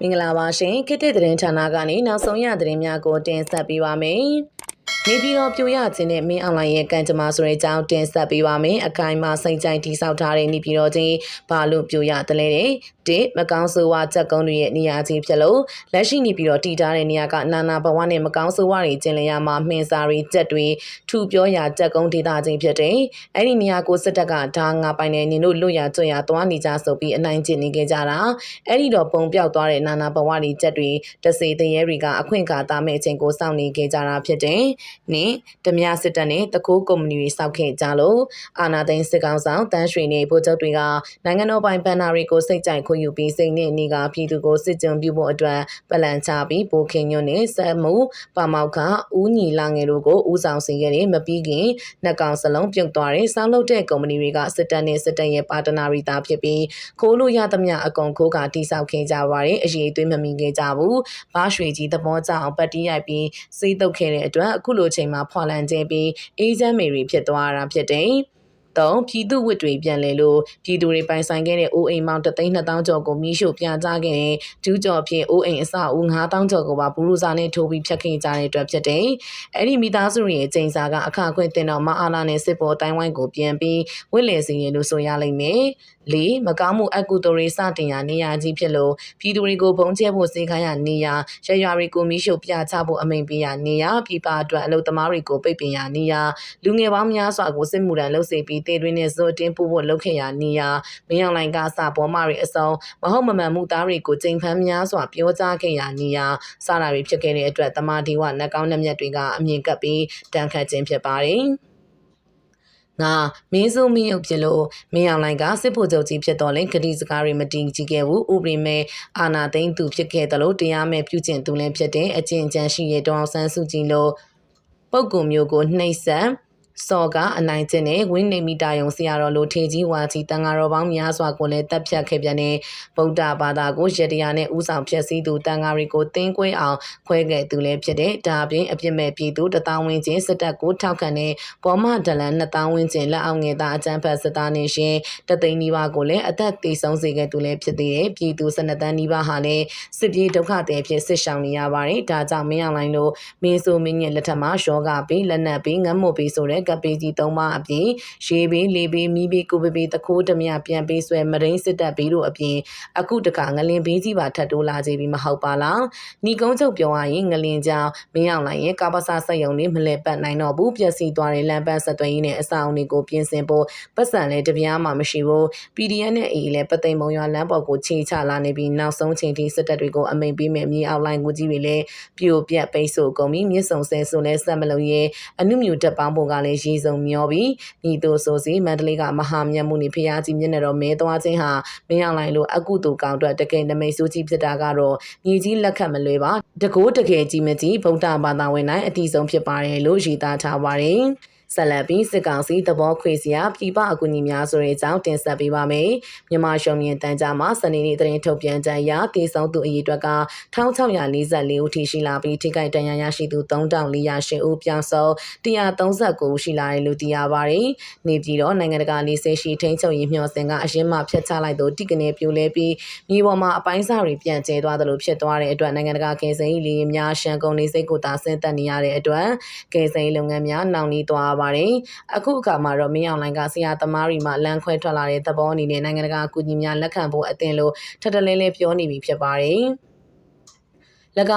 မင်္ဂလာပါရှင်ခေတ်သစ်သတင်းဌာနကနေနောက်ဆုံးရသတင်းများကိုတင်ဆက်ပေးပါမယ်။ နေပြည်တော်ပြိုရခြင်းနဲ့မင်းအွန်လိုင်းရဲ့ကံကြမ္မာဆိုတဲ့အကြောင်းတင်ဆက်ပေးပါမယ်။အကိုင်မှာစိတ်ကြိုက်တိဆောက်ထားတဲ့နေပြည်တော်ချင်းဘာလို့ပြိုရတလဲတဲ့တစ်မကောင်းဆိုးဝါးချက်ကုန်းတွေရဲ့နေရာကြီးဖြစ်လို့လက်ရှိနေပြည်တော်တည်ထားတဲ့နေရာကနာနာဘဝနဲ့မကောင်းဆိုးဝါးတွေကျင်လည်ရမှာမှင်စာတွေကြက်တွေထူပြောရာချက်ကုန်းဒေသချင်းဖြစ်တဲ့အဲ့ဒီနေရာကိုစစ်တပ်ကဒါငါပိုင်နေနေလို့လွတ်ရကျွတ်ရသွားနေကြဆိုပြီးအနိုင်ကျင့်နေကြကြတာအဲ့ဒီတော့ပုံပြောက်သွားတဲ့နာနာဘဝတွေကြက်တွေတစေတရေတွေကအခွင့်အခါသားမဲ့အချိန်ကိုစောင့်နေကြကြတာဖြစ်တယ်။နင်းဓမြစစ်တပ်နဲ့တကူကုမ္ပဏီတွေစောက်ခဲ့ကြလို့အာနာသိန်းစစ်ကောင်ဆောင်တန်းရွှေနေဗိုလ်ချုပ်တွေကနိုင်ငံတော်ပိုင်ဘဏ္ဍာတွေကိုစိတ်ကြိုက်ခွင့်ယူပြီးစိတ်နဲ့နေကပြည်သူကိုစစ်ကြုံပြုဖို့အတွက်ပလန်ချပြီးပိုခင်ညွန့်နဲ့စက်မှုပါမောက်ကဦးညီလာငယ်တို့ကိုဦးဆောင်စေခဲ့တဲ့မပြီးခင်နှက်ကောင်စလုံးပြုတ်သွားတဲ့စောင်းလုပ်တဲ့ကုမ္ပဏီတွေကစစ်တပ်နဲ့စစ်တပ်ရဲ့ပါတနာရီသားဖြစ်ပြီးခိုးလို့ရသမျှအကုန်ခိုးကတိဆောက်ခဲ့ကြပါတယ်အရေးအသွေးမမီခဲ့ကြဘူးဘာရွှေကြီးသဘောကျအောင်ပတ်တီးရိုက်ပြီးစေးတုတ်ခဲ့တဲ့အတွက်အခုလိုချိန်မှာဖွာလန်ကျဲပြီးအေးချမ်းမေရီဖြစ်သွားတာဖြစ်တယ် သုံးပြည်သူဝစ်တွေပြန်လဲလို့ပြည်သူတွေပိုင်ဆိုင်ခဲ့တဲ့အိုးအိမ်မောင်3,200ကျော်ကိုမိရှို့ပြကြခဲ့တဲ့ဒူးကျော်ဖြင့်အိုးအိမ်အစအဦး9,000ကျော်ကိုပါဘူရူစာနဲ့ထိုးပြီးဖျက်ခဲ့ကြတဲ့အတွက်ဖြစ်တယ်။အဲ့ဒီမိသားစုတွေရဲ့ချိန်စာကအခအခွင့်တင်တော့မအားလာနဲ့စစ်ပေါ်တိုင်းဝိုင်းကိုပြန်ပြီးဝစ်လေစီရင်လို့ဆိုရလိမ့်မယ်။လေးမကောင်းမှုအကုသိုလ်တွေစတင်ရာနေရာကြီးဖြစ်လို့ပြည်သူတွေကိုဘုံကျဲဖို့စေခိုင်းရနေရာရရွာတွေကိုမိရှို့ပြချဖို့အမိန်ပေးရနေရာပြည်ပအတွက်အလုပ်သမားတွေကိုပိတ်ပင်ရနေရာလူငယ်ပေါင်းများစွာကိုစစ်မှုထမ်းလုပ်စေပြီးတေတွင်းနဲ့ဇိုတင်းပို့ဖို့လုပ်ခဲ့ရနေရာမင်းအောင်လိုင်ကစာပေါ်မတွေအစုံမဟုတ်မမှန်မှုသားတွေကိုချိန်ဖမ်းများစွာပြောကြားခဲ့ရနေရာစတာတွေဖြစ်ခဲ့တဲ့အတွက်တမန်ဒီဝနှက်ကောင်းနှက်မြက်တွေကအမြင်ကပ်ပြီးတန်ခတ်ခြင်းဖြစ်ပါတယ်ငါမင်းစုံမင်းရုပ်ဖြစ်လို့မင်းအောင်လိုင်ကစစ်ဖို့ချုပ်ကြီးဖြစ်တော်လဲဂတိစကားတွေမတင်ကြည့်ခဲ့ဘူးဥပဒေမဲ့အာနာသိန်းသူဖြစ်ခဲ့တယ်လို့တရားမဲ့ပြုကျင့်သူလည်းဖြစ်တဲ့အကျင့်ကြံရှိရတောင်ဆန်းစုကြည်လို့ပုံကုမျိုးကိုနှိပ်စက် စော်ကအနိုင်ကျင့်နဲ့ဝင်းနေမီတာယုံဆရာတော်လိုထေကြီးဝါကြီးတန်ဃာတော်ပေါင်းများစွာကိုလည်းတပ်ဖြတ်ခဲ့ပြန်တဲ့ဗုဒ္ဓဘာသာကိုရတရားနဲ့ဥဆောင်ဖြည့်ဆည်းသူတန်ဃာတွေကိုတင်းကွဲအောင်ခွဲခဲ့သူလည်းဖြစ်တဲ့ဒါအပြင်အပြစ်မဲ့ပြည်သူတသောင်းဝင်းချင်းစစ်တပ်ကိုထောက်ခံတဲ့ပေါ်မဒလန်နှစ်သောင်းဝင်းချင်းလက်အောက်ငယ်သားအကြမ်းဖက်စစ်သားနေရှင်တသိန်းနီးပါးကိုလည်းအသက်သေဆုံးစေခဲ့သူလည်းဖြစ်သေးတယ်ပြည်သူ12တန်းနီးပါးဟာလည်းစစ်ပြေးဒုက္ခသည်ဖြစ်စစ်ရှောင်နေရပါတယ်ဒါကြောင့်မင်းအောင်လိုင်းတို့မင်းဆိုမင်းရဲ့လက်ထက်မှာယောဂပြီးလက်နက်ပြီးငတ်မို့ပြီးဆိုတဲ့ကပ်ပေးကြီးသုံးပါအပြင်ရေပေးလေပေးမီးပေးကိုပေးပေးတခိုးဓမြပြန်ပေးဆွဲမရင်းစစ်တပ်ပေးတို့အပြင်အခုတခါငလင်ဘေးကြီးပါထပ်တိုးလာကြပြီမဟုတ်ပါလားညီကုန်းချုပ်ပြောရရင်ငလင်ကြောင်မင်းအောင်လိုင်းရဲ့ကာပစာစက်ယုံတွေမလဲပတ်နိုင်တော့ဘူးပြက်စီးသွားတဲ့လမ်းပန်းဆက်သွယ်ရေးနဲ့အဆောင်တွေကိုပြင်ဆင်ဖို့ပတ်စံလဲတပြားမှမရှိဘူး PDF နဲ့ AA လဲပသိမ်မုံရွာလမ်းပေါ်ကိုချိန်ချလာနေပြီးနောက်ဆုံးချိန်ထိစစ်တပ်တွေကိုအမိန်ပေးမယ်မြေအောက်လိုင်းကိုကြီးတွေလည်းပြိုပြက်ပိတ်ဆို့ကုန်ပြီးမြစ်ဆုံဆဲဆိုလဲဆက်မလို့ရဲအနုမြူတက်ပေါင်းဖို့ကလည်းရေစုံမျောပြီးညီတို့ဆိုစီမန္တလေးကမဟာမြတ်မှုနေဖျားကြီးမျက်နှာတော်မဲသွားခြင်းဟာမင်းအောင်လိုင်းလိုအကုတူကောင်အတွက်တကယ်နမိတ်ဆိုးကြီးဖြစ်တာကတော့ညီကြီးလက်ခတ်မလွဲပါတကိုးတကယ်ကြီးမကြီးဗုဒ္ဓဘာသာဝင်တိုင်းအတိဆုံးဖြစ်ပါတယ်လို့ရည်သားထားပါတယ် ဆက်လက်ပြီးစစ်ကောင်စီသဘောခွေစရာပြည်ပအကူအညီများဆိုတဲ့အကြောင်းတင်ဆက်ပေးပါမယ်။မြန်မာရှုံမြင့်တန်းကြားမှာစနေနေ့သတင်းထုတ်ပြန်ကြရာတေဆုံးသူအရေအတွက်က1644ဦးထိရှိလာပြီးထိခိုက်ဒဏ်ရာရရှိသူ3408ဦးပြောင်းဆုံး139ဦးရှိလာတယ်လို့သိရပါတယ်။နေပြည်တော်နိုင်ငံတကာလေးစေရှိထိန်းချုပ်ရေးမျှော်စင်ကအရင်မှဖျက်ချလိုက်သောတိကနေပြိုလဲပြီးမြေပေါ်မှာအပိုင်းစားတွေပြန့်ကျဲသွားသလိုဖြစ်သွားတဲ့အတွက်နိုင်ငံတကာကယ်ဆယ်ရေးလေးများရှန်ကုန်လေးစိတ်ကိုသာဆင်းသက်နေရတဲ့အတွက်ကယ်ဆယ်ရေးလုပ်ငန်းများနှောင့်နှေးသွားပါတယ်။အခုအခါမှာတော့မင်းအောင်လိုင်းကဆရာသမားတွေမှလမ်းခွဲထွက်လာတဲ့သဘောအနေနဲ့နိုင်ငံတကာအကူအညီများလက်ခံဖို့အသင့်လို့ထပ်တလဲလဲပြောနေပြီဖြစ်ပါတယ်။၎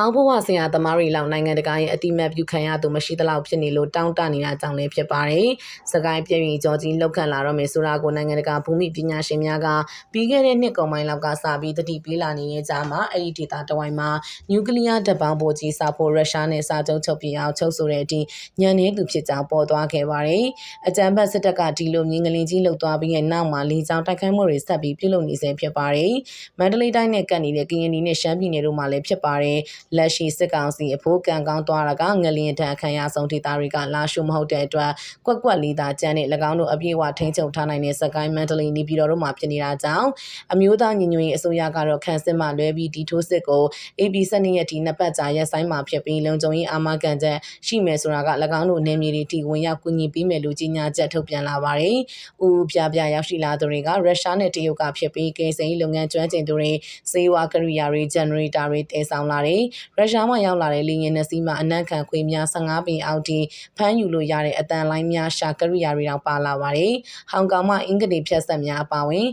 င်းဘဝဆရာသမားတွေလောက်နိုင်ငံတကာရဲ့အတိမတ်ပြုခံရသူမရှိသလောက်ဖြစ်နေလို့တောင်းတနေတာကြောင့်လည်းဖြစ်ပါတယ်။စကိုင်းပြည်ရင်ကြောကြီးလောက်ခံလာတော့မယ်ဆိုတာကိုနိုင်ငံတကာဘူမိပညာရှင်များကပြီးခဲ့တဲ့နှစ်ကုန်ပိုင်းလောက်ကစပြီးတတိပေးလာနေတဲ့ကြားမှာအဲ့ဒီဒေတာတဝိုင်းမှာနျူကလ িয়ার တပ်ပေါင်းပိုကြီးစာဖို့ရုရှားနဲ့စာချုပ်ချုပ်ပြအောင်ချုပ်ဆိုတဲ့အထိညံနေသူဖြစ်ကြောင်းပေါ်သွားခဲ့ပါတယ်။အကြံဖတ်စစ်တပ်ကဒီလိုမြင်းကလေးကြီးလှုပ်သွားပြီးတဲ့နောက်မှာလေကြောင်းတိုက်ခိုက်မှုတွေဆက်ပြီးပြုလုပ်နေဆဲဖြစ်ပါတယ်။မန္တလေးတိုင်းနဲ့ကပ်နေတဲ့ကရင်ပြည်နဲ့ရှမ်းပြည်နယ်တို့မှာလည်းဖြစ်ပါတယ်လက်ရှိစစ်ကောင်စီအဖို့ကံကောင်းသွားတာကငလျင်ထံအခမ်းအဆုံးဒေသတွေကလာရှုမဟုတ်တဲ့အတွက်ကွက်ကွက်လေးသာကျန်းတဲ့၎င်းတို့အပြည့်အဝထိန်းချုပ်ထားနိုင်တဲ့စကိုင်းမန္တလေးနေပြည်တော်တို့မှာဖြစ်နေတာကြောင့်အမျိုးသားညီညွတ်ရေးအစိုးရကတော့ခန့်စစ်မှလွဲပြီးဒီထိုးစစ်ကို AB စနစ်ရက်ဒီနှစ်ပတ်ကြာရက်ဆိုင်မှာဖြစ်ပြီးလုံခြုံရေးအာမခံချက်ရှိမယ်ဆိုတာက၎င်းတို့နေမြေတွေထိဝင်ရောက်ကူညီပေးမယ်လို့ကြီးညာချက်ထုတ်ပြန်လာပါတယ်။ဦးဦးပြပြရောက်ရှိလာသူတွေကရုရှားနဲ့တရုတ်ကဖြစ်ပြီးကိစ္စရေးလုပ်ငန်းကျွမ်းကျင်သူတွေစေဝါကရိယာတွေဂျန်နရေတာတွေတည်ဆောင်လာတယ်။ရုရှားမှာရောက်လာတဲ့လေယာဉ်နှစ်စီးမှာအနက်ခံခွေများ15ပင်အောက်ထိဖမ်းယူလို့ရတဲ့အတန်လိုင်းများရှာကရိယာတွေတောင်ပါလာပါတယ်။ဟောင်ကောင်မှာအင်္ဂလိပ်ဖြတ်ဆက်များအပါအဝင်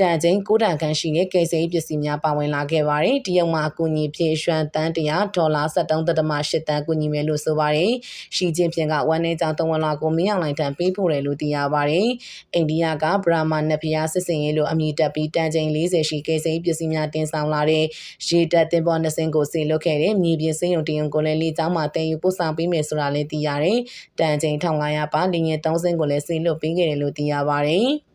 တန်ချင်းကိုတန်ခန်းရှိတဲ့ကယ်ဆယ်ရေးပစ္စည်းများပါဝင်လာခဲ့ပါတယ်။တရုတ်မှာအကူအညီဖြည့်ရွှန်တန်း100ဒေါ်လာ73.8တန်းကူညီမယ်လို့ဆိုပါတယ်။ရှီကျင်းပြင်ကဝန်နေကြောင်တဝန်လာကိုမင်းအောင်လိုင်တန်ပေးဖို့တယ်လို့သိရပါတယ်။အိန္ဒိယကဗရာမာနဖျားစစ်စင်ရေးလို့အမည်တက်ပြီးတန်ချိန်40ရှိကယ်ဆယ်ရေးပစ္စည်းများတင်ဆောင်လာတဲ့ရေတပ်တင်ပေါ်နှစ်စင်းကိုစီလွတ်ခဲ့တဲ့မြေပြင်စင်းရုံတင်ရုံကိုလည်းလေကြောင်းမှာတည်ယူပို့ဆောင်ပေးမယ်ဆိုတာလည်းသိရတယ်။တန်ချိန်1500ပါလင်းရင်3စင်းကိုလည်းစီလွတ်ပေးခဲ့တယ်လို့သိရပါတယ်။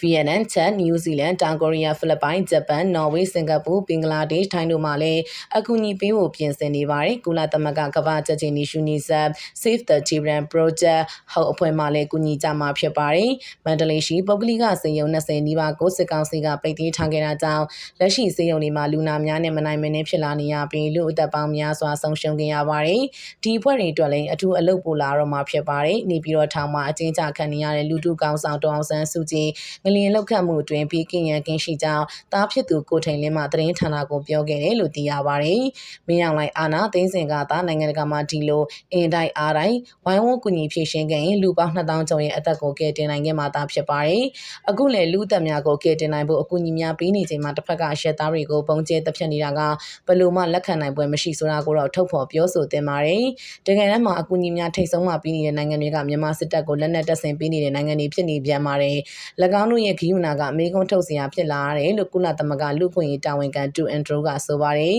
ဗီယက်နမ်၊ချက်၊နယူးဇီလန်၊တောင်ကိုရီးယား၊ဖိလစ်ပိုင်၊ဂျပန်၊နော်ဝေး၊စင်ကာပူ၊ဘင်္ဂလားဒေ့ရှ်၊ထိုင်းတို့မှလည်းအကူအညီပေးဖို့ပြင်ဆင်နေပါတယ်။ကုလသမဂ္ဂကမ္ဘာ့ကြက်ချီနီ UNICEF Save the Children Project ဟောက်အဖွဲ့မှလည်းကူညီကြမှာဖြစ်ပါတယ်။မန္တလေးရှိပုဂ္ဂလိကစေယုံ20နီးပါးကိုစစ်ကောင်စီကပိတ်သိမ်းထားခဲ့တာကြောင့်လက်ရှိစေယုံတွေမှာလူနာများနဲ့မနိုင်မနှင်းဖြစ်လာနေရပြီးလူအသက်ပေါင်းများစွာဆုံးရှုံးခဲ့ရပါတယ်။ဒီအဖွဲ့တွေအတွက်လည်းအထူးအလုပ်ပိုလာတော့မှာဖြစ်ပါတယ်။နေပြည်တော်ထောင်မှာအကျဉ်းချခံနေရတဲ့လူထုကောင်းဆောင်တောင်ဆန်းစုကြည်ငလျင်လောက်ခတ်မှုအတွင်းပြီးကင်းရန်ကင်းရှိကြောင်းတားဖြစ်သူကိုထိန်လင်းမှသတင်းဌာနကိုပြောခဲ့တယ်လို့သိရပါတယ်။မင်းအောင်လှိုင်အာနာသိန်းစင်ကသာနိုင်ငံတကာမှာဒီလိုအင်တိုင်းအားတိုင်းဝိုင်းဝန်းကူညီဖြည့်ရှင်းခဲ့ရင်လူပေါင်း2000ကျော်ရဲ့အသက်ကိုကယ်တင်နိုင်ခဲ့မှာသာဖြစ်ပါတယ်။အခုလည်းလူသက်များကိုကယ်တင်နိုင်ဖို့အကူအညီများပေးနေချိန်မှာတစ်ဖက်ကရှက်သားတွေကိုပုံကျဲတပ်ဖြတ်နေတာကဘယ်လိုမှလက်ခံနိုင်ပွဲမရှိဆိုတာကိုတော့ထုတ်ဖော်ပြောဆိုတင်ပါတယ်။တကယ်တမ်းမှာအကူအညီများထိတ်ဆုံးမှပြီးနေတဲ့နိုင်ငံတွေကမြန်မာစစ်တပ်ကိုလက်နက်တပ်ဆင်ပေးနေတဲ့နိုင်ငံတွေဖြစ်နေပြန်ပါတယ်။၎င်းတို့ရဲ့ဂိယူနာကအမေကွန်းထုတ်စရာဖြစ်လာရတယ်လို့ကုလသမဂ္ဂလူ့ခွင့်ရေးတာဝန်ခံတူအန်ဒရိုကဆိုပါတယ်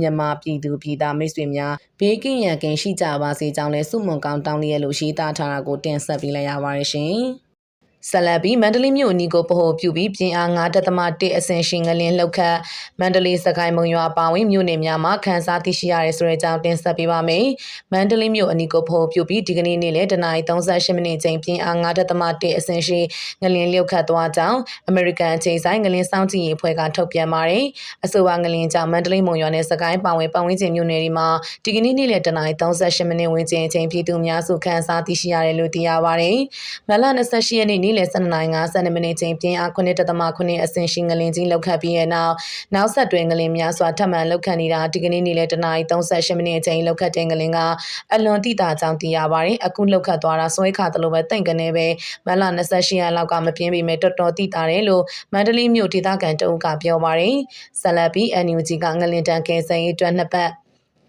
မြန်မာပြည်သူပြည်သားမိတ်ဆွေများဘေးကင်းရန်ကင်းရှိကြပါစေကြောင်းလဲစုမွန်ကောင်းတောင်းလျက်လို့ရေးသားထားတာကိုတင်ဆက်ပေးလိုက်ရပါတယ်ရှင် ဆလဘီမန္တလေးမြို့အနီးကိုပဟိုပြုပြီးပြင်အား9.1အဆင့်ရှိငလင်းလောက်ခတ်မန္တလေးစကိုင်းမုံရွာပါဝင်မြို့နယ်များမှာခန်းစားသိရှိရတဲ့ဆိုတဲ့အကြောင်းတင်ဆက်ပေးပါမယ်။မန္တလေးမြို့အနီးကိုပဟိုပြုပြီးဒီကနေ့နေ့လယ်တနာရီ38မိနစ်ချိန်ပြင်အား9.1အဆင့်ရှိငလင်းလောက်ခတ်သွားကြောင်းအမေရိကန်ချိန်ဆိုင်ငလင်းစောင့်ကြည့်ရေးအဖွဲ့ကထုတ်ပြန်ပါတယ်။အဆိုပါငလင်းကြောင့်မန္တလေးမုံရွာနဲ့စကိုင်းပါဝင်ပတ်ဝန်းကျင်မြို့နယ်တွေမှာဒီကနေ့နေ့လယ်တနာရီ38မိနစ်ဝန်းကျင်ချိန်ပြည်သူများစုခန်းစားသိရှိရတယ်လို့သိရပါတယ်။မလ28ရက်နေ့နေ့လယ်12:52မိနစ်ချိန်ပြင်းအား9.9အဆင့်ရှိငလင်ကြီးလောက်ခတ်ပြီးတဲ့နောက်နောက်ဆက်တွဲငလင်များစွာထပ်မံလောက်ခတ်နေတာဒီကနေ့နေ့လယ်တနာရီ38မိနစ်ချိန်လောက်ခတ်တဲ့ငလင်ကအလွန်တိတာကြောင့်သိရပါတယ်အခုလောက်ခတ်သွားတာဆွဲခါတလို့ပဲတိတ်ကနေပဲမလ28ရက်လောက်ကမပြင်းပေမဲ့တော်တော်တိတာတယ်လို့မန္တလေးမြို့ဒေသခံတအုပ်ကပြောပါတယ်ဆက်လက်ပြီး NUG ကငလင်တန်ကဲဆန်ရေးအတွက်နှစ်ပတ်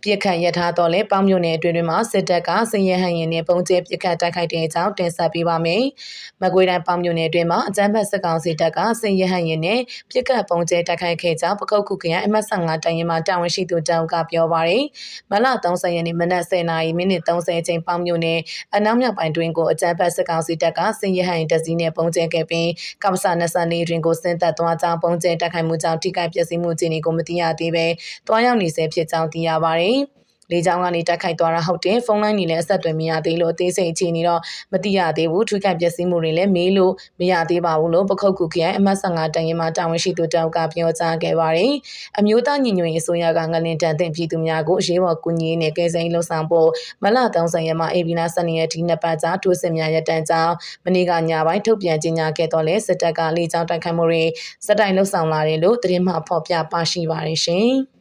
ပြစ်ခတ်ရထားတော့လဲပေါင်းမြို့နယ်အတွင်းတွင်မှာစစ်တပ်ကစည်ရဟန်ရင်နဲ့ပုံကျဲပြစ်ခတ်တိုက်ခိုက်တဲ့အကြောင်းတင်ဆက်ပေးပါမယ်။မကွေးတိုင်းပေါင်းမြို့နယ်အတွင်းမှာအကြမ်းဖက်စစ်ကောင်စီတပ်ကစည်ရဟန်ရင်နဲ့ပြစ်ခတ်ပုံကျဲတိုက်ခိုက်ခဲ့ကြောင်းပကုတ်ခုခရိုင်အမှတ်15တိုင်ရင်မှာတာဝန်ရှိသူတောင်ကပြောပါရယ်။မလ30ရက်နေ့မနက်10:00နာရီမိနစ်30အချိန်ပေါင်းမြို့နယ်အနောက်မြောက်ပိုင်းတွင်ကိုအကြမ်းဖက်စစ်ကောင်စီတပ်ကစည်ရဟန်တစည်းနဲ့ပုံကျဲခဲ့ပြီးကမ္ဘာစာ24တွင်ကိုဆင်းသက်သွားကြောင်းပုံကျဲတိုက်ခိုက်မှုကြောင့်ထိခိုက်ပျက်စီးမှုအခြေအနေကိုမသိရသေးပဲတွားရောက်နေဆဲဖြစ်ကြောင်းသိရပါရယ်။ လေကြောင်းကနေတိုက်ခိုက်သွားတာဟုတ်တယ်ဖုန်းလိုင်းတွေလည်းအဆက်အသွယ်မရသေးလို့အသေးစိတ်အခြေအနေတော့မသိရသေးဘူးထွေးကပျက်စီးမှုတွေလည်းမေးလို့မရသေးပါဘူးလို့ပခုတ်ကူခရိုင်အမှတ်15တန်ရင်မှာတာဝန်ရှိသူတောက်ကပြောကြားခဲ့ပါတယ်အမျိုးသားညီညွတ်ရေးအစိုးရကငလင်တန်တဲ့ပြည်သူများကိုအရေးပေါ်ကူညီနေကယ်ဆယ်ရေးလှုပ်ဆောင်ဖို့မလ30ရက်မှာအေဗီနာစနေရက်ဒီနှစ်ပတ်ကြာတိုးစစ်များရပ်တန့်ကြောင်းမနေ့ကညပိုင်းထုတ်ပြန်ကြေညာခဲ့တော့လဲစစ်တပ်ကလေကြောင်းတိုက်ခိုက်မှုတွေစက်တိုင်လှုပ်ဆောင်လာတယ်လို့သတင်းမှဖော်ပြပါရှိပါတယ်ရှင်